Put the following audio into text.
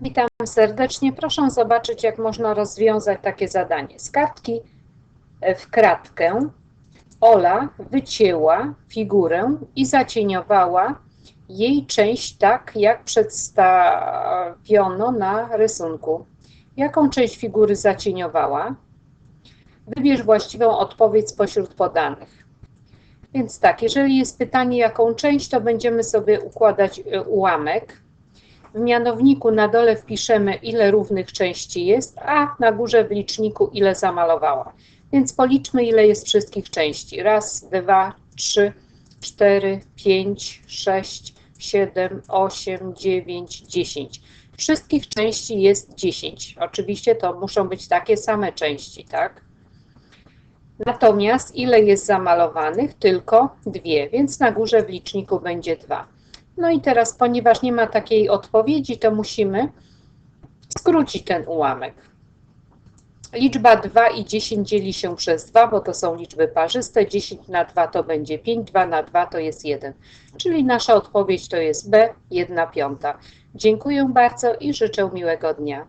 Witam serdecznie. Proszę zobaczyć, jak można rozwiązać takie zadanie. Z kartki e, w kratkę Ola wycięła figurę i zacieniowała jej część tak, jak przedstawiono na rysunku. Jaką część figury zacieniowała? Wybierz właściwą odpowiedź spośród podanych. Więc tak, jeżeli jest pytanie, jaką część, to będziemy sobie układać e, ułamek. W mianowniku na dole wpiszemy, ile równych części jest, a na górze w liczniku, ile zamalowała. Więc policzmy, ile jest wszystkich części. Raz, dwa, trzy, cztery, pięć, sześć, siedem, osiem, dziewięć, dziesięć. Wszystkich części jest 10. Oczywiście to muszą być takie same części, tak? Natomiast ile jest zamalowanych? Tylko dwie, więc na górze w liczniku będzie 2. No i teraz, ponieważ nie ma takiej odpowiedzi, to musimy skrócić ten ułamek. Liczba 2 i 10 dzieli się przez 2, bo to są liczby parzyste. 10 na 2 to będzie 5, 2 na 2 to jest 1. Czyli nasza odpowiedź to jest B, 1 piąta. Dziękuję bardzo i życzę miłego dnia.